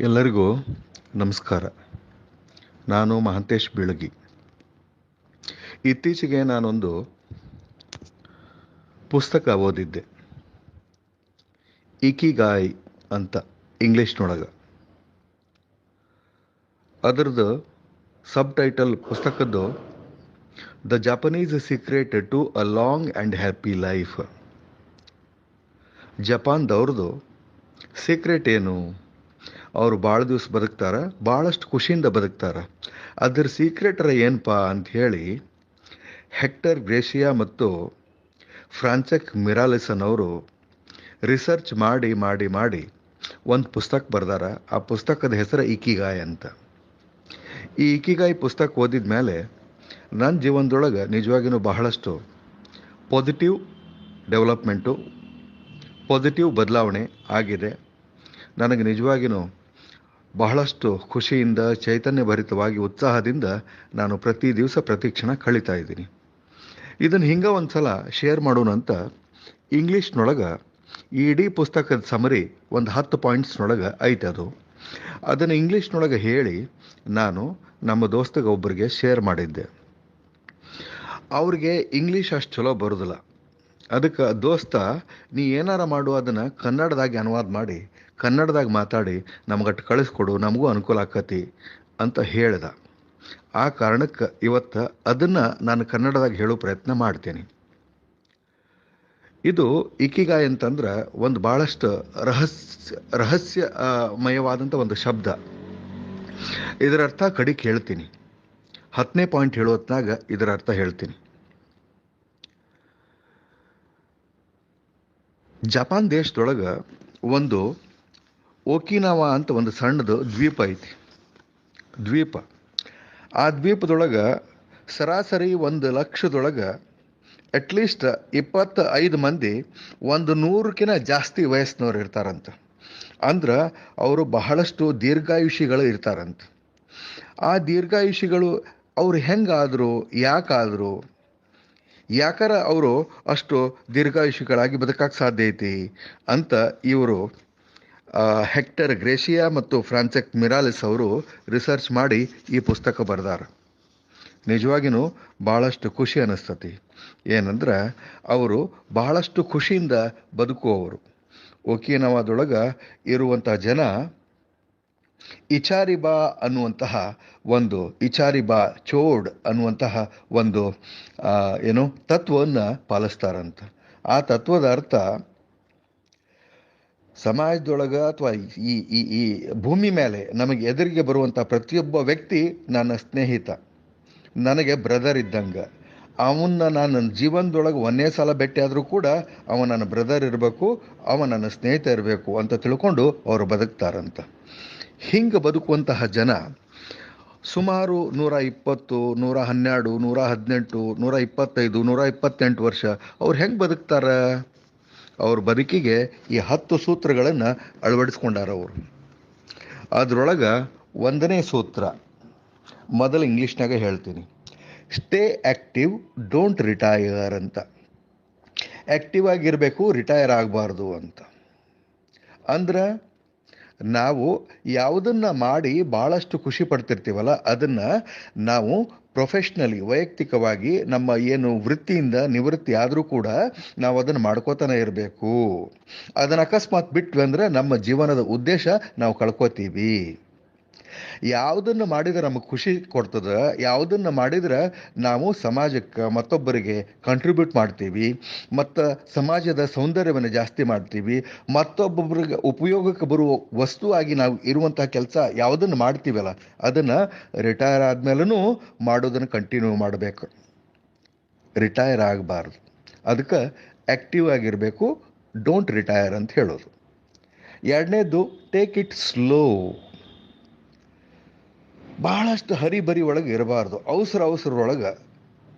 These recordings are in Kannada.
ಎಲ್ಲರಿಗೂ ನಮಸ್ಕಾರ. ನಾನು ಮಹಂತೇಶ್ ಬೀಳಗಿ. ಇತ್ತೀಚೆಗೆ ನಾನೊಂದು ಪುಸ್ತಕ ಓದಿದ್ದೆ. ಇಕಿಗಾಯ್ ಅಂತ ಇಂಗ್ಲೀಷ್ನೊಳಗೆ ಅದರದ್ದು subtitle ಪುಸ್ತಕದ್ದು the Japanese secret to a long and happy life ಜಪಾನ್ದವ್ರದ್ದು secret ಏನು? ಅವರು ಭಾಳ ದಿವಸ ಬದುಕ್ತಾರೆ ಭಾಳಷ್ಟು ಖುಷಿಯಿಂದ ಬದುಕ್ತಾರೆ. ಅದ್ರ ಸೀಕ್ರೆಟ್ರ ಏನಪ್ಪ ಅಂತ ಹೇಳಿ ಹೆಕ್ಟರ್ ಗ್ರೇಷಿಯಾ ಮತ್ತು ಫ್ರಾನ್ಸೆಕ್ ಮಿರಾಲಿಸನ್ ಅವರು ರಿಸರ್ಚ್ ಮಾಡಿ ಮಾಡಿ ಮಾಡಿ ಒಂದು ಪುಸ್ತಕ ಬರ್ದಾರ. ಆ ಪುಸ್ತಕದ ಹೆಸರು ಇಕಿಗಾಯ್ ಅಂತ. ಈ ಇಕಿಗಾಯಿ ಪುಸ್ತಕ ಓದಿದ ಮೇಲೆ ನನ್ನ ಜೀವನದೊಳಗೆ ನಿಜವಾಗಿಯೂ ಬಹಳಷ್ಟು ಪಾಸಿಟಿವ್ ಡೆವಲಪ್ಮೆಂಟು ಪಾಸಿಟಿವ್ ಬದಲಾವಣೆ ಆಗಿದೆ. ನನಗೆ ನಿಜವಾಗಿಯೂ ಬಹಳಷ್ಟು ಖುಷಿಯಿಂದ, ಚೈತನ್ಯಭರಿತವಾಗಿ, ಉತ್ಸಾಹದಿಂದ ನಾನು ಪ್ರತಿ ದಿವಸ ಪ್ರತಿ ಕ್ಷಣ ಕಳೀತಾ ಇದ್ದೀನಿ. ಇದನ್ನು ಹಿಂಗೆ ಒಂದು ಸಲ ಶೇರ್ ಮಾಡೋಣ ಅಂತ ಇಂಗ್ಲೀಷ್ನೊಳಗೆ ಇಡೀ ಪುಸ್ತಕದ ಸಮರಿ ಒಂದು ಹತ್ತು ಪಾಯಿಂಟ್ಸ್ನೊಳಗೆ ಐತೆ ಅದು. ಅದನ್ನು ಇಂಗ್ಲೀಷ್ನೊಳಗೆ ಹೇಳಿ ನಾನು ನಮ್ಮ ದೋಸ್ತಗೆ ಒಬ್ಬರಿಗೆ ಶೇರ್ ಮಾಡಿದ್ದೆ. ಅವ್ರಿಗೆ ಇಂಗ್ಲೀಷ್ ಅಷ್ಟು ಚಲೋ ಬರೋದಿಲ್ಲ. ಅದಕ್ಕೆ, ದೋಸ್ತ, ನೀ ಏನಾರ ಮಾಡು, ಅದನ್ನು ಕನ್ನಡದಾಗಿ ಅನುವಾದ ಮಾಡಿ ಕನ್ನಡದಾಗ ಮಾತಾಡಿ ನಮಗಟ್ಟು ಕಳಿಸ್ಕೊಡು, ನಮಗೂ ಅನುಕೂಲ ಆಕತಿ ಅಂತ ಹೇಳ್ದ. ಆ ಕಾರಣಕ್ಕೆ ಇವತ್ತು ಅದನ್ನು ನಾನು ಕನ್ನಡದಾಗ ಹೇಳೋ ಪ್ರಯತ್ನ ಮಾಡ್ತೇನೆ. ಇದು ಇಕಿಗಾಯ್ ಅಂತಂದ್ರೆ ಒಂದು ಭಾಳಷ್ಟು ರಹಸ್ಯ ರಹಸ್ಯಮಯವಾದಂಥ ಒಂದು ಶಬ್ದ. ಇದರ ಅರ್ಥ ಕಡಿ ಹೇಳ್ತೀನಿ ಹತ್ತನೇ ಪಾಯಿಂಟ್ ಹೇಳೋ ಇದರ ಅರ್ಥ ಹೇಳ್ತೀನಿ. ಜಪಾನ್ ದೇಶದೊಳಗೆ ಒಂದು ಓಕಿನಾವಾ ಅಂತ ಒಂದು ಸಣ್ಣದು ದ್ವೀಪ ಐತಿ. ದ್ವೀಪ. ಆ ದ್ವೀಪದೊಳಗೆ ಸರಾಸರಿ ಒಂದು ಲಕ್ಷದೊಳಗೆ ಅಟ್ಲೀಸ್ಟ್ ಇಪ್ಪತ್ತು ಐದು ಮಂದಿ ಒಂದು ನೂರಕ್ಕಿಂತ ಜಾಸ್ತಿ ವಯಸ್ಸಿನವ್ರು ಇರ್ತಾರಂತ. ಅಂದ್ರೆ ಅವರು ಬಹಳಷ್ಟು ದೀರ್ಘಾಯುಷಿಗಳು ಇರ್ತಾರಂತ. ಆ ದೀರ್ಘಾಯುಷಿಗಳು ಅವ್ರು ಹೆಂಗಾದರು, ಯಾಕಾದರು, ಯಾಕಾರ ಅವರು ಅಷ್ಟು ದೀರ್ಘಾಯುಷಿಗಳಾಗಿ ಬದುಕಕ್ಕೆ ಸಾಧ್ಯ ಐತಿ ಅಂತ ಇವರು ಹೆಕ್ಟರ್ ಗ್ರೇಷಿಯಾ ಮತ್ತು ಫ್ರಾನ್ಸೆಕ್ ಮಿರಾಲಿಸ್ ಅವರು ರಿಸರ್ಚ್ ಮಾಡಿ ಈ ಪುಸ್ತಕ ಬರೆದಾರ. ನಿಜವಾಗಿಯೂ ಭಾಳಷ್ಟು ಖುಷಿ ಅನ್ನಿಸ್ತತಿ ಏನಂದ್ರೆ ಅವರು ಬಹಳಷ್ಟು ಖುಷಿಯಿಂದ ಬದುಕುವವರು. ಒಕೀನವಾದೊಳಗೆ ಇರುವಂತಹ ಜನ ಇಚಾರಿಬಾ ಅನ್ನುವಂತಹ ಒಂದು, ಇಚಾರಿಬಾ ಚೋಡ್ ಅನ್ನುವಂತಹ ಒಂದು ಏನು, ತತ್ವವನ್ನು ಪಾಲಿಸ್ತಾರಂತ. ಆ ತತ್ವದ ಅರ್ಥ ಸಮಾಜದೊಳಗೆ ಅಥವಾ ಈ ಈ ಈ ಭೂಮಿ ಮೇಲೆ ನಮಗೆ ಎದುರಿಗೆ ಬರುವಂಥ ಪ್ರತಿಯೊಬ್ಬ ವ್ಯಕ್ತಿ ನನ್ನ ಸ್ನೇಹಿತ. ನನಗೆ ಬ್ರದರ್ ಇದ್ದಂಗೆ. ಅವನ್ನ ನಾನು ನನ್ನ ಜೀವನದೊಳಗೆ ಒಂದೇ ಸಲ ಭೇಟಿ ಆದರೂ ಕೂಡ ಅವ ನನ್ನ ಬ್ರದರ್ ಇರಬೇಕು, ಅವ ನನ್ನ ಸ್ನೇಹಿತ ಇರಬೇಕು ಅಂತ ತಿಳ್ಕೊಂಡು ಅವರು ಬದುಕ್ತಾರಂತ. ಹಿಂಗೆ ಬದುಕುವಂತಹ ಜನ ಸುಮಾರು ನೂರ ಇಪ್ಪತ್ತು, ನೂರ ಹನ್ನೆರಡು, ನೂರ ಹದಿನೆಂಟು, ನೂರ ಇಪ್ಪತ್ತೈದು, ನೂರ ಇಪ್ಪತ್ತೆಂಟು ವರ್ಷ ಅವ್ರು ಹೆಂಗೆ ಬದುಕ್ತಾರೆ? ಅವ್ರ ಬದುಕಿಗೆ ಈ ಹತ್ತು ಸೂತ್ರಗಳನ್ನು ಅಳವಡಿಸ್ಕೊಂಡಾರ ಅವರು. ಅದರೊಳಗೆ ಒಂದನೇ ಸೂತ್ರ ಮೊದಲು ಇಂಗ್ಲೀಷ್ನಾಗ ಹೇಳ್ತೀನಿ. ಸ್ಟೇ ಆ್ಯಕ್ಟಿವ್ ಡೋಂಟ್ ರಿಟೈರ್ ಅಂತ. ಆ್ಯಕ್ಟಿವ್ ಆಗಿರಬೇಕು ರಿಟೈರ್ ಆಗಬಾರ್ದು ಅಂತ. ಅಂದ್ರೆ ನಾವು ಯಾವುದನ್ನು ಮಾಡಿ ಭಾಳಷ್ಟು ಖುಷಿ ಪಡ್ತಿರ್ತೀವಲ್ಲ, ಅದನ್ನು ನಾವು ಪ್ರೊಫೆಷ್ನಲಿ ವೈಯಕ್ತಿಕವಾಗಿ ನಮ್ಮ ಏನು ವೃತ್ತಿಯಿಂದ ನಿವೃತ್ತಿ ಆದರೂ ಕೂಡ ನಾವು ಅದನ್ನು ಮಾಡ್ಕೋತಾನೆ ಇರಬೇಕು. ಅದನ್ನು ಅಕಸ್ಮಾತ್ ಬಿಟ್ವಿ ಅಂದರೆ ನಮ್ಮ ಜೀವನದ ಉದ್ದೇಶ ನಾವು ಕಳ್ಕೊತೀವಿ. ಯಾವುದನ್ನು ಮಾಡಿದ್ರೆ ನಮಗೆ ಖುಷಿ ಕೊಡ್ತದೆ, ಯಾವುದನ್ನು ಮಾಡಿದ್ರೆ ನಾವು ಸಮಾಜಕ್ಕೆ ಮತ್ತೊಬ್ಬರಿಗೆ ಕಂಟ್ರಿಬ್ಯೂಟ್ ಮಾಡ್ತೀವಿ, ಮತ್ತು ಸಮಾಜದ ಸೌಂದರ್ಯವನ್ನು ಜಾಸ್ತಿ ಮಾಡ್ತೀವಿ ಮತ್ತೊಬ್ಬೊಬ್ಬರಿಗೆ ಉಪಯೋಗಕ್ಕೆ ಬರುವ ವಸ್ತುವಾಗಿ ನಾವು ಇರುವಂತಹ ಕೆಲಸ ಯಾವುದನ್ನು ಮಾಡ್ತೀವಲ್ಲ, ಅದನ್ನು ರಿಟೈರ್ ಆದಮೇಲೂ ಮಾಡೋದನ್ನು ಕಂಟಿನ್ಯೂ ಮಾಡಬೇಕು. ರಿಟೈರ್ ಆಗಬಾರ್ದು. ಅದಕ್ಕೆ ಆ್ಯಕ್ಟಿವ್ ಆಗಿರಬೇಕು ಡೋಂಟ್ ರಿಟೈರ್ ಅಂತ ಹೇಳೋದು. ಎರಡನೇದು ಟೇಕ್ ಇಟ್ ಸ್ಲೋ ಭಾಳಷ್ಟು ಹರಿಬರಿ ಒಳಗೆ ಇರಬಾರ್ದು. ಅವಸರ ಅವಸರೊಳಗೆ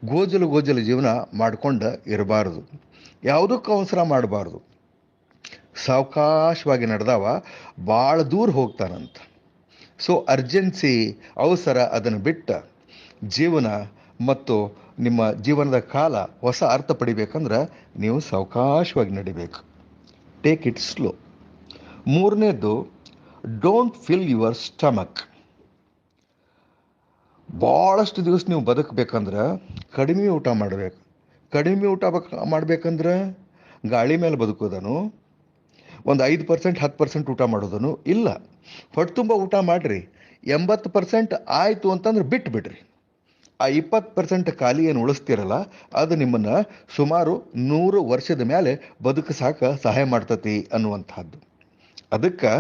ಗೋಜಲು ಗೋಜಲು ಜೀವನ ಮಾಡ್ಕೊಂಡು ಇರಬಾರ್ದು. ಯಾವುದಕ್ಕೂ ಅವಸರ ಮಾಡಬಾರ್ದು. ಸಾವಕಾಶವಾಗಿ ನಡೆದವ ಭಾಳ ದೂರ ಹೋಗ್ತಾನಂತ. ಸೊ ಅರ್ಜೆನ್ಸಿ ಅವಸರ ಅದನ್ನು ಬಿಟ್ಟ ಜೀವನ ಮತ್ತು ನಿಮ್ಮ ಜೀವನದ ಕಾಲ ಹೊಸ ಅರ್ಥ ಪಡಿಬೇಕಂದ್ರೆ ನೀವು ಸಾವಕಾಶವಾಗಿ ನಡಿಬೇಕು. ಟೇಕ್ ಇಟ್ ಸ್ಲೋ ಮೂರನೇದು ಡೋಂಟ್ ಫಿಲ್ ಯುವರ್ ಸ್ಟಮಕ್ ಭಾಳಷ್ಟು ದಿವಸ ನೀವು ಬದುಕಬೇಕಂದ್ರೆ ಕಡಿಮೆ ಊಟ ಮಾಡಬೇಕು. ಕಡಿಮೆ ಊಟ ಬಕ್- ಮಾಡ್ಬೇಕಂದ್ರೆ ಗಾಳಿ ಮೇಲೆ ಬದುಕೋದನು, ಒಂದು ಐದು ಪರ್ಸೆಂಟ್, ಹತ್ತು ಪರ್ಸೆಂಟ್ ಊಟ ಮಾಡೋದನು ಇಲ್ಲ. ಹೊಟ್ಟೆ ತುಂಬ ಊಟ ಮಾಡಿರಿ, ಎಂಬತ್ತು ಪರ್ಸೆಂಟ್ ಆಯಿತು ಅಂತಂದ್ರೆ ಬಿಟ್ಟು ಬಿಡ್ರಿ ಆ ಇಪ್ಪತ್ತು ಪರ್ಸೆಂಟ್ ಖಾಲಿ ಏನು ಉಳಿಸ್ತಿರಲ್ಲ, ಅದು ನಿಮ್ಮನ್ನು ಸುಮಾರು ನೂರು ವರ್ಷದ ಮೇಲೆ ಬದುಕಸಾಕ ಸಹಾಯ ಮಾಡ್ತತಿ ಅನ್ನುವಂಥದ್ದು. ಅದಕ್ಕೆ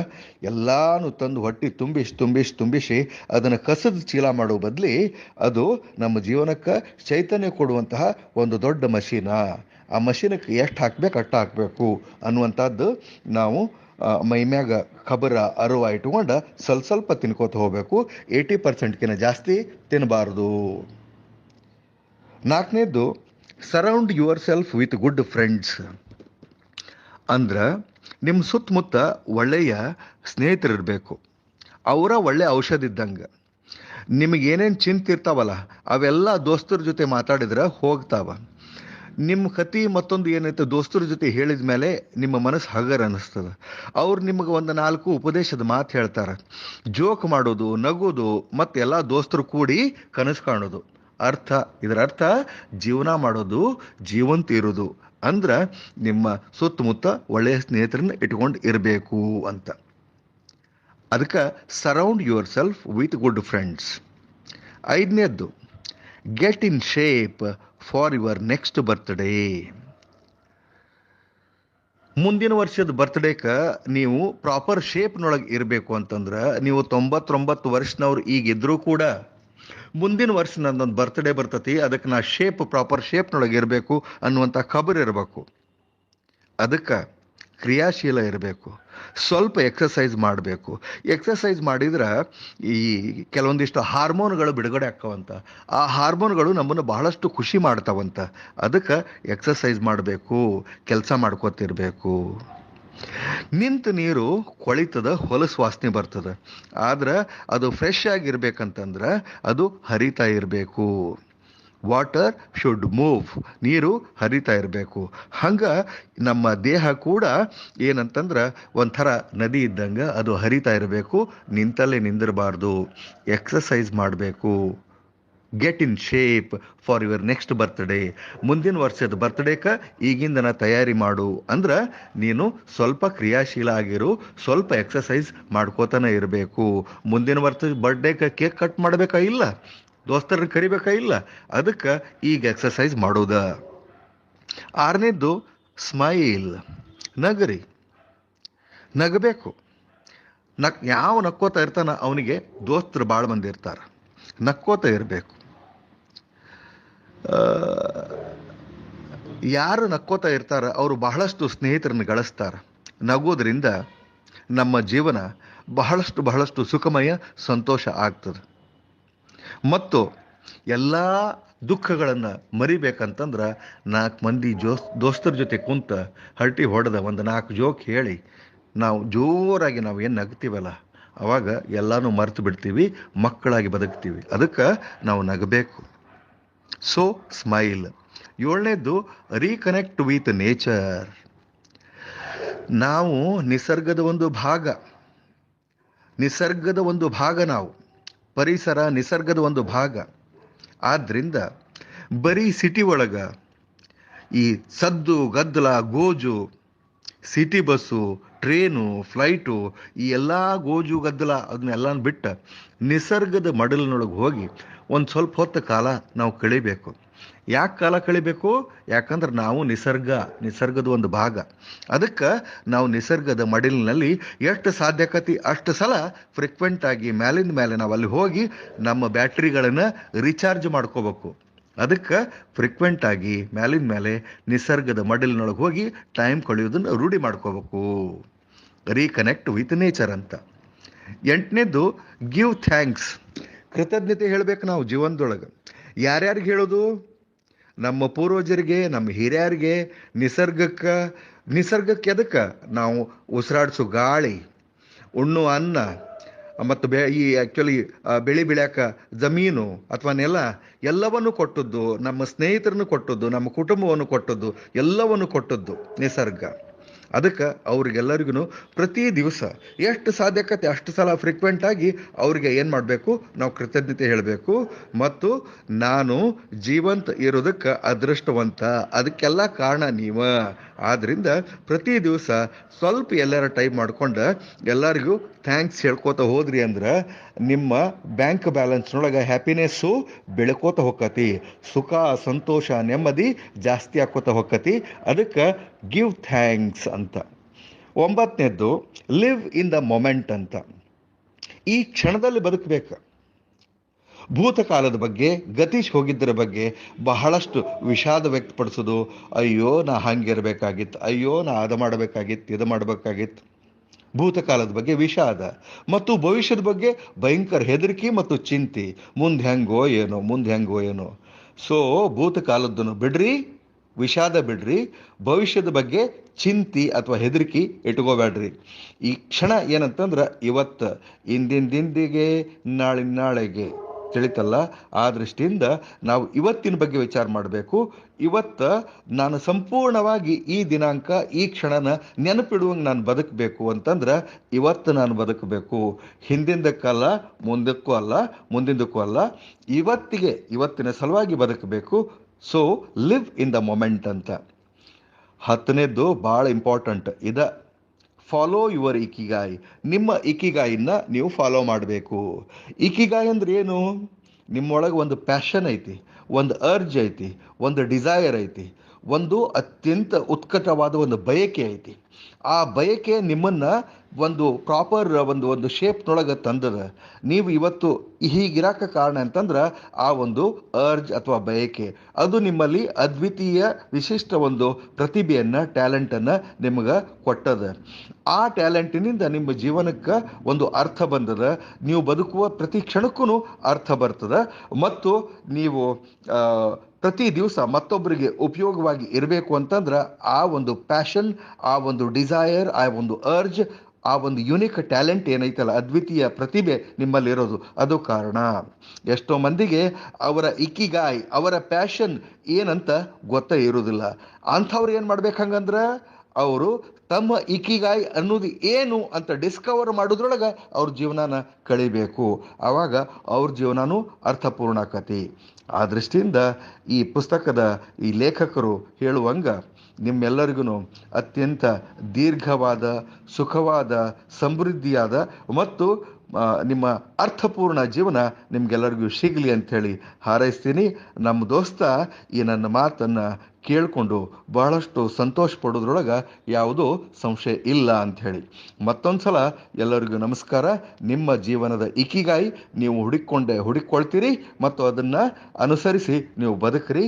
ಎಲ್ಲಾನು ತಂದು ಹೊಟ್ಟೆ ತುಂಬಿಸಿ ತುಂಬಿಸಿ ತುಂಬಿಸಿ ಅದನ್ನು ಕಸದ ಚೀಲ ಮಾಡೋ ಬದಲಿ ಅದು ನಮ್ಮ ಜೀವನಕ್ಕೆ ಚೈತನ್ಯ ಕೊಡುವಂತಹ ಒಂದು ದೊಡ್ಡ ಮಷೀನ. ಆ ಮಷೀನಕ್ಕೆ ಎಷ್ಟು ಹಾಕ್ಬೇಕು ಅಷ್ಟು ಹಾಕಬೇಕು ಅನ್ನುವಂಥದ್ದು ನಾವು ಮೈಮ್ಯಾಗ ಖಬರ ಅರುವ ಇಟ್ಕೊಂಡು ಸ್ವಲ್ಪ ಸ್ವಲ್ಪ ತಿನ್ಕೋತ ಹೋಗಬೇಕು. ಏಯ್ಟಿ ಪರ್ಸೆಂಟ್ಕಿಂತ ಜಾಸ್ತಿ ತಿನ್ನಬಾರ್ದು ನಾಲ್ಕನೇದು surround yourself with good friends ಅಂದ್ರೆ ನಿಮ್ಮ ಸುತ್ತಮುತ್ತ ಒಳ್ಳೆಯ ಸ್ನೇಹಿತರಿರಬೇಕು. ಅವರ ಒಳ್ಳೆ ಔಷಧ ಇದ್ದಂಗೆ. ನಿಮಗೇನೇನು ಚಿಂತೆ ಇರ್ತಾವಲ್ಲ, ಅವೆಲ್ಲ ದೋಸ್ತರ ಜೊತೆ ಮಾತಾಡಿದ್ರೆ ಹೋಗ್ತಾವ. ನಿಮ್ಮ ಕತಿ ಮತ್ತೊಂದು ಏನೈತೆ ದೋಸ್ತರ ಜೊತೆ ಹೇಳಿದ ಮೇಲೆ ನಿಮ್ಮ ಮನಸ್ಸು ಹಗರ್ ಅನ್ನಿಸ್ತದೆ ಅವ್ರು ನಿಮಗೆ ಒಂದು ನಾಲ್ಕು ಉಪದೇಶದ ಮಾತು ಹೇಳ್ತಾರೆ. ಜೋಕ್ ಮಾಡೋದು, ನಗೋದು, ಮತ್ತು ಎಲ್ಲ ದೋಸ್ತರು ಕೂಡಿ ಕನಸು ಕಾಣೋದು. ಅರ್ಥ ಇದರ ಅರ್ಥ ಜೀವನ ಮಾಡೋದು, ಜೀವಂತ ಇರೋದು. ಅಂದ್ರೆ ನಿಮ್ಮ ಸುತ್ತಮುತ್ತ ಒಳ್ಳೆಯ ಸ್ನೇಹಿತರನ್ನ ಇಟ್ಕೊಂಡು ಇರಬೇಕು ಅಂತ. ಅದಕ್ಕೆ surround yourself with good friends ಐದನೇದ್ದು get in shape for your next birthday ಮುಂದಿನ ವರ್ಷದ ಬರ್ತ್ಡೇಕ ನೀವು ಪ್ರಾಪರ್ ಶೇಪ್ನೊಳಗೆ ಇರಬೇಕು ಅಂತಂದ್ರೆ, ನೀವು ತೊಂಬತ್ತೊಂಬತ್ತು ವರ್ಷನವ್ರು ಈಗ ಇದ್ರೂ ಕೂಡ ಮುಂದಿನ ವರ್ಷ ನನ್ನೊಂದು ಬರ್ತ್ಡೇ ಬರ್ತತಿ, ಅದಕ್ಕೆ ನಾ ಶೇಪ್ ಪ್ರಾಪರ್ ಶೇಪ್ನೊಳಗೆ ಇರಬೇಕು ಅನ್ನುವಂಥ ಖಬರ್ ಇರಬೇಕು. ಅದಕ್ಕೆ ಕ್ರಿಯಾಶೀಲ ಇರಬೇಕು. ಸ್ವಲ್ಪ ಎಕ್ಸಸೈಸ್ ಮಾಡಬೇಕು. ಎಕ್ಸಸೈಸ್ ಮಾಡಿದ್ರೆ ಈ ಕೆಲವೊಂದಿಷ್ಟು ಹಾರ್ಮೋನ್ಗಳು ಬಿಡುಗಡೆ ಆಕ್ಕವಂತ ಆ ಹಾರ್ಮೋನ್ಗಳು ನಮ್ಮನ್ನು ಬಹಳಷ್ಟು ಖುಷಿ ಮಾಡ್ತಾವಂತ. ಅದಕ್ಕೆ ಎಕ್ಸಸೈಸ್ ಮಾಡಬೇಕು, ಕೆಲಸ ಮಾಡ್ಕೋತಿರ್ಬೇಕು. ನಿಂತ ನೀರು ಕೊಳಿತದ ಹೊಲಸು ವಾಸನೆ ಬರ್ತದೆ. ಆದ್ರೆ ಅದು ಫ್ರೆಶ್ ಆಗಿರ್ಬೇಕಂತಂದ್ರೆ ಅದು ಹರಿತಾ ಇರಬೇಕು. ವಾಟರ್ ಶುಡ್ ಮೂವ್ ನೀರು ಹರಿತಾ ಇರಬೇಕು. ಹಂಗೆ ನಮ್ಮ ದೇಹ ಕೂಡ ಏನಂತಂದ್ರೆ ಒಂಥರ ನದಿ ಇದ್ದಂಗೆ ಅದು ಹರಿತಾ ಇರಬೇಕು. ನಿಂತಲ್ಲೇ ನಿಂದಿರಬಾರ್ದು. ಎಕ್ಸಸೈಸ್ ಮಾಡಬೇಕು. Get in shape for your next birthday ಮುಂದಿನ ವರ್ಷದ ಬರ್ತ್ಡೇಕ ಈಗಿಂದನ ತಯಾರಿ ಮಾಡು. ಅಂದ್ರೆ ನೀನು ಸ್ವಲ್ಪ ಕ್ರಿಯಾಶೀಲ ಆಗಿರು, ಸ್ವಲ್ಪ ಎಕ್ಸಸೈಸ್ ಮಾಡ್ಕೋತಾನೆ ಇರಬೇಕು. ಮುಂದಿನ ವರ್ಷದ ಬರ್ಡೇಕ ಕೇಕ್ ಕಟ್ ಮಾಡಬೇಕಾ ಇಲ್ಲ? ದೋಸ್ತರನ್ನ ಕರಿಬೇಕಾ ಇಲ್ಲ? ಅದಕ್ಕೆ ಈಗ ಎಕ್ಸಸೈಸ್ ಮಾಡೋದ. ಆರನೇದ್ದು ಸ್ಮೈಲ್ ನಗರಿ. ನಗಬೇಕು. ನಕ್, ಯಾವ ನಕ್ಕೋತಾ ಇರ್ತಾನ ಅವನಿಗೆ ದೋಸ್ತರು ಭಾಳ ಮಂದಿ ಇರ್ತಾರೆ. ನಕ್ಕೋತಾ ಇರಬೇಕು. ಯಾರು ನಕ್ಕೋತಾ ಇರ್ತಾರ ಅವರು ಬಹಳಷ್ಟು ಸ್ನೇಹಿತರನ್ನು ಗಳಿಸ್ತಾರೆ. ನಗೋದ್ರಿಂದ ನಮ್ಮ ಜೀವನ ಬಹಳಷ್ಟು ಬಹಳಷ್ಟು ಸುಖಮಯ, ಸಂತೋಷ ಆಗ್ತದೆ. ಮತ್ತು ಎಲ್ಲ ದುಃಖಗಳನ್ನು ಮರಿಬೇಕಂತಂದ್ರೆ ನಾಲ್ಕು ಮಂದಿ ಜೋಸ್ ದೋಸ್ತರ ಜೊತೆ ಕುಂತ ಹರಟಿ ಹೊಡೆದ ಒಂದು ನಾಲ್ಕು ಜೋಕ್ ಹೇಳಿ ನಾವು ಜೋರಾಗಿ ನಾವು ಏನು ನಗ್ತೀವಲ್ಲ, ಅವಾಗ ಎಲ್ಲನೂ ಮರೆತು ಬಿಡ್ತೀವಿ, ಮಕ್ಕಳಾಗಿ ಬದುಕ್ತೀವಿ. ಅದಕ್ಕೆ ನಾವು ನಗಬೇಕು. ಸೊ ಸ್ಮೈಲ್ ಏಳನೇದ್ದು ರೀಕನೆಕ್ಟ್ ವಿತ್ ನೇಚರ್ ನಾವು ನಿಸರ್ಗದ ಒಂದು ಭಾಗ. ನಿಸರ್ಗದ ಒಂದು ಭಾಗ ನಾವು. ಪರಿಸರ ನಿಸರ್ಗದ ಒಂದು ಭಾಗ. ಆದ್ದರಿಂದ ಬರೀ ಸಿಟಿ ಒಳಗ, ಈ ಸದ್ದು, ಗದ್ದಲ, ಗೋಜು ಸಿಟಿ ಬಸ್ಸು ಟ್ರೇನು ಫ್ಲೈಟು ಈ ಎಲ್ಲ ಗೋಜು, ಗದ್ದಲ ಅದನ್ನೆಲ್ಲ ಬಿಟ್ಟು ನಿಸರ್ಗದ ಮಡಲಿನೊಳಗೆ ಹೋಗಿ ಒಂದು ಸ್ವಲ್ಪ ಹೊತ್ತು ಕಾಲ ನಾವು ಕಳಿಬೇಕು. ಯಾಕೆ ಕಾಲ ಕಳಿಬೇಕು? ಯಾಕಂದ್ರೆ ನಾವು ನಿಸರ್ಗ, ನಿಸರ್ಗದ ಒಂದು ಭಾಗ. ಅದಕ್ಕೆ ನಾವು ನಿಸರ್ಗದ ಮಡಿಲಿನಲ್ಲಿ ಎಷ್ಟು ಸಾಧ್ಯಕತಿ? ಅಷ್ಟು ಸಲ ಫ್ರಿಕ್ವೆಂಟ್ ಆಗಿ ಮೇಲಿಂದ ಮೇಲೆ ನಾವು ಅಲ್ಲಿ ಹೋಗಿ ನಮ್ಮ ಬ್ಯಾಟ್ರಿಗಳನ್ನು ರೀಚಾರ್ಜ್ ಮಾಡ್ಕೋಬೇಕು. ಅದಕ್ಕೆ ಫ್ರಿಕ್ವೆಂಟ್ ಆಗಿ ಮೇಲಿನ ಮೇಲೆ ನಿಸರ್ಗದ ಮಡಿಲಿನೊಳಗೆ ಹೋಗಿ ಟೈಮ್ ಕಳೆಯೋದನ್ನು ರೂಢಿ ಮಾಡ್ಕೋಬೇಕು. ರೀಕನೆಕ್ಟ್ ವಿತ್ ನೇಚರ್ ಅಂತ. ಎಂಟನೇದು ಗಿವ್ ಥ್ಯಾಂಕ್ಸ್ ಕೃತಜ್ಞತೆ ಹೇಳಬೇಕು ನಾವು ಜೀವನದೊಳಗೆ. ಯಾರ್ಯಾರಿಗೆ ಹೇಳೋದು? ನಮ್ಮ ಪೂರ್ವಜರಿಗೆ, ನಮ್ಮ ಹಿರಿಯರಿಗೆ, ನಿಸರ್ಗಕ್ಕೆ ನಿಸರ್ಗಕ್ಕೆ ಎದಕ್ಕೆ ನಾವು ಉಸಿರಾಡಿಸೋ ಗಾಳಿ ಉಣ್ಣು ಅನ್ನ, ಮತ್ತು ಬೆ, ಈ ಆ್ಯಕ್ಚುಲಿ ಬೆಳೆ ಬೆಳ್ಯಾಕ ಜಮೀನು ಅಥವಾ ನೆಲ ಎಲ್ಲವನ್ನು ಕೊಟ್ಟದ್ದು, ನಮ್ಮ ಸ್ನೇಹಿತರನ್ನು ಕೊಟ್ಟದ್ದು, ನಮ್ಮ ಕುಟುಂಬವನ್ನು ಕೊಟ್ಟದ್ದು, ಎಲ್ಲವನ್ನು ಕೊಟ್ಟದ್ದು ನಿಸರ್ಗ. ಅದಕ್ಕೆ ಅವ್ರಿಗೆಲ್ಲರಿಗೂ ಪ್ರತಿ ದಿವಸ ಎಷ್ಟು ಸಾಧ್ಯಕತೆ ಅಷ್ಟು ಸಲ ಫ್ರೀಕ್ವೆಂಟ್ ಆಗಿ ಅವ್ರಿಗೆ ಏನು ಮಾಡಬೇಕು? ನಾವು ಕೃತಜ್ಞತೆ ಹೇಳಬೇಕು. ಮತ್ತು ನಾನು ಜೀವಂತ ಇರೋದಕ್ಕೆ ಅದೃಷ್ಟವಂತ. ಅದಕ್ಕೆಲ್ಲ ಕಾರಣ ನೀವ. ಆದ್ದರಿಂದ ಪ್ರತಿ ದಿವಸ ಸ್ವಲ್ಪ ಎಲ್ಲರ ಟೈಪ್ ಮಾಡ್ಕೊಂಡು ಎಲ್ಲರಿಗೂ ಥ್ಯಾಂಕ್ಸ್ ಹೇಳ್ಕೋತ ಹೋದ್ರಿ ಅಂದ್ರೆ ನಿಮ್ಮ ಬ್ಯಾಂಕ್ ಬ್ಯಾಲೆನ್ಸ್ನೊಳಗೆ ಹ್ಯಾಪಿನೆಸ್ಸು ಬೆಳ್ಕೋತ ಹೋಗತಿ ಸುಖ, ಸಂತೋಷ, ನೆಮ್ಮದಿ ಜಾಸ್ತಿ ಆಕೋತ ಹೋಗತಿ ಅದಕ್ಕೆ ಗಿವ್ ಥ್ಯಾಂಕ್ಸ್ ಅಂತ. ಒಂಬತ್ತನೇದ್ದು ಲಿವ್ ಇನ್ ದ ಮೊಮೆಂಟ್ ಅಂತ. ಈ ಕ್ಷಣದಲ್ಲಿ ಬದುಕಬೇಕು. ಭೂತಕಾಲದ ಬಗ್ಗೆ, ಗತೀಶ್ ಹೋಗಿದ್ದರ ಬಗ್ಗೆ ಬಹಳಷ್ಟು ವಿಷಾದ ವ್ಯಕ್ತಪಡಿಸೋದು, ಅಯ್ಯೋ, ನಾ ಹಂಗಿರ್ಬೇಕಾಗಿತ್ತು ಅಯ್ಯೋ, ನಾ ಅದು ಮಾಡಬೇಕಾಗಿತ್ತು, ಇದು ಮಾಡಬೇಕಾಗಿತ್ತು. ಭೂತಕಾಲದ ಬಗ್ಗೆ ವಿಷಾದ, ಮತ್ತು ಭವಿಷ್ಯದ ಬಗ್ಗೆ ಭಯಂಕರ ಹೆದರಿಕೆ ಮತ್ತು ಚಿಂತೆ. ಮುಂದೆ ಹೆಂಗೋ ಏನೋ, ಮುಂದೆ ಹೆಂಗೋ ಏನೋ. ಸೊ ಭೂತಕಾಲದ್ದನ್ನು ಬಿಡ್ರಿ. ವಿಷಾದ ಬಿಡ್ರಿ, ಭವಿಷ್ಯದ ಬಗ್ಗೆ ಚಿಂತಿ ಅಥವಾ ಹೆದರಿಕೆ ಇಟ್ಕೋಬೇಡ್ರಿ. ಈ ಕ್ಷಣ ಏನಂತಂದ್ರೆ ಇವತ್ತು, ಇಂದಿನ ದಿಂದಿಗೆ ನಾಳಿನ ನಾಳೆಗೆ. ತಿಳಿತಲ್ಲ. ಆ ದೃಷ್ಟಿಯಿಂದ ನಾವು ಇವತ್ತಿನ ಬಗ್ಗೆ ವಿಚಾರ ಮಾಡಬೇಕು. ಇವತ್ತು ನಾನು ಸಂಪೂರ್ಣವಾಗಿ ಈ ದಿನಾಂಕ, ಈ ಕ್ಷಣನ ನೆನಪಿಡುವಂಗೆ ನಾನು ಬದುಕಬೇಕು ಅಂತಂದ್ರೆ ಇವತ್ತು ನಾನು ಬದುಕಬೇಕು. ಹಿಂದಿಂದಕ್ಕಲ್ಲ, ಮುಂದಕ್ಕೂ ಅಲ್ಲ, ಮುಂದಿಂದಕ್ಕೂ ಅಲ್ಲ. ಇವತ್ತಿಗೆ, ಇವತ್ತಿನ ಸಲುವಾಗಿ ಬದುಕಬೇಕು. So live in the moment ಅಂತ. ಹತ್ತನೇದ್ದು ಭಾಳ ಇಂಪಾರ್ಟೆಂಟ್ ಇದ ಫಾಲೋ ಯುವರ್ ಇಕಿಗಾಯ್ ನಿಮ್ಮ ಇಕಿಗಾಯಿನ ನೀವು ಫಾಲೋ ಮಾಡಬೇಕು. ಇಕಿಗಾಯ್ ಅಂದ್ರೆ ಏನು? ನಿಮ್ಮೊಳಗೆ ಒಂದು ಪ್ಯಾಷನ್ ಐತಿ, ಒಂದು ಅರ್ಜ್ ಐತಿ, ಒಂದು ಡಿಸೈರ್ ಐತಿ. ಒಂದು ಅತ್ಯಂತ ಉತ್ಕಟವಾದ ಒಂದು ಬಯಕೆ ಐತಿ. ಆ ಬಯಕೆ ನಿಮ್ಮನ್ನ ಒಂದು ಪ್ರಾಪರ್ ಒಂದು ಒಂದು ಶೇಪ್ನೊಳಗೆ ತಂದದ. ನೀವು ಇವತ್ತು ಹೀಗಿರಾಕ ಕಾರಣ ಅಂತಂದ್ರೆ ಆ ಒಂದು ಅರ್ಜ್ ಅಥವಾ ಬಯಕೆ. ಅದು ನಿಮ್ಮಲ್ಲಿ ಅದ್ವಿತೀಯ ವಿಶಿಷ್ಟ ಒಂದು ಪ್ರತಿಭೆಯನ್ನು ಟ್ಯಾಲೆಂಟನ್ನು ನಿಮಗೆ ಕೊಟ್ಟದ. ಆ ಟ್ಯಾಲೆಂಟಿನಿಂದ ನಿಮ್ಮ ಜೀವನಕ್ಕೆ ಒಂದು ಅರ್ಥ ಬಂದದ. ನೀವು ಬದುಕುವ ಪ್ರತಿ ಕ್ಷಣಕ್ಕೂ ಅರ್ಥ ಬರ್ತದ. ಮತ್ತು ನೀವು ಪ್ರತಿ ದಿವಸ ಮತ್ತೊಬ್ಬರಿಗೆ ಉಪಯೋಗವಾಗಿ ಇರಬೇಕು ಅಂತಂದ್ರೆ ಆ ಒಂದು ಪ್ಯಾಷನ್ ಆ ಒಂದು ಡಿಸೈರ್ ಆ ಒಂದು ಅರ್ಜ್ ಆ ಒಂದು ಯುನಿಕ್ ಟ್ಯಾಲೆಂಟ್ ಏನೈತಲ್ಲ, ಅದ್ವಿತೀಯ ಪ್ರತಿಭೆ ನಿಮ್ಮಲ್ಲಿರೋದು. ಅದು ಕಾರಣ. ಎಷ್ಟೋ ಮಂದಿಗೆ ಅವರ ಇಕ್ಕಿಗಾಯಿ, ಅವರ ಪ್ಯಾಷನ್ ಏನಂತ ಗೊತ್ತೇ ಇರೋದಿಲ್ಲ. ಅಂಥವ್ರು ಏನು ಮಾಡ್ಬೇಕು ಹಂಗಂದ್ರೆ ಅವರು ತಮ್ಮ ಇಕ್ಕಿಗಾಯಿ ಅನ್ನೋದು ಏನು ಅಂತ ಡಿಸ್ಕವರ್ ಮಾಡೋದ್ರೊಳಗೆ ಅವ್ರ ಜೀವನನ ಕಳಿಬೇಕು. ಆವಾಗ ಅವ್ರ ಜೀವನನೂ ಅರ್ಥಪೂರ್ಣ ಆಕತಿ ಆ ದೃಷ್ಟಿಯಿಂದ ಈ ಪುಸ್ತಕದ ಈ ಲೇಖಕರು ಹೇಳುವಂಗ ನಿಮ್ಮೆಲ್ಲರಿಗೂ ಅತ್ಯಂತ ದೀರ್ಘವಾದ, ಸುಖವಾದ, ಸಮೃದ್ಧಿಯಾದ ಮತ್ತು ನಿಮ್ಮ ಅರ್ಥಪೂರ್ಣ ಜೀವನ ನಿಮ್ಗೆಲ್ಲರಿಗೂ ಸಿಗಲಿ ಅಂಥೇಳಿ ಹಾರೈಸ್ತೀನಿ. ನಮ್ಮ ದೋಸ್ತ ಈ ನನ್ನ ಮಾತನ್ನು ಕೇಳಿಕೊಂಡು ಬಹಳಷ್ಟು ಸಂತೋಷ ಪಡೋದ್ರೊಳಗೆ ಯಾವುದೂ ಸಂಶಯ ಇಲ್ಲ ಅಂಥೇಳಿ ಮತ್ತೊಂದು ಸಲ ಎಲ್ಲರಿಗೂ ನಮಸ್ಕಾರ. ನಿಮ್ಮ ಜೀವನದ ಇಕಿಗಾಯಿ ನೀವು ಹುಡುಕೊಂಡೆ ಹುಡುಕೊಳ್ತೀರಿ ಮತ್ತು ಅದನ್ನು ಅನುಸರಿಸಿ ನೀವು ಬದುಕ್ರಿ.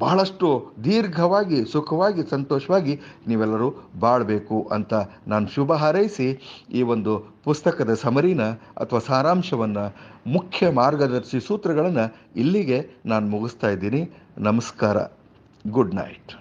ಬಹಳಷ್ಟು ದೀರ್ಘವಾಗಿ, ಸುಖವಾಗಿ, ಸಂತೋಷವಾಗಿ ನೀವೆಲ್ಲರೂ ಬಾಳಬೇಕು ಅಂತ ನಾನು ಶುಭ ಹಾರೈಸಿ ಈ ಒಂದು ಪುಸ್ತಕದ ಸಮರಿನ ಅಥವಾ ಸಾರಾಂಶವನ್ನು ಮುಖ್ಯ ಮಾರ್ಗದರ್ಶಿ ಸೂತ್ರಗಳನ್ನು ಇಲ್ಲಿಗೆ ನಾನು ಮುಗಿಸ್ತಾ ಇದ್ದೀನಿ. ನಮಸ್ಕಾರ. Good night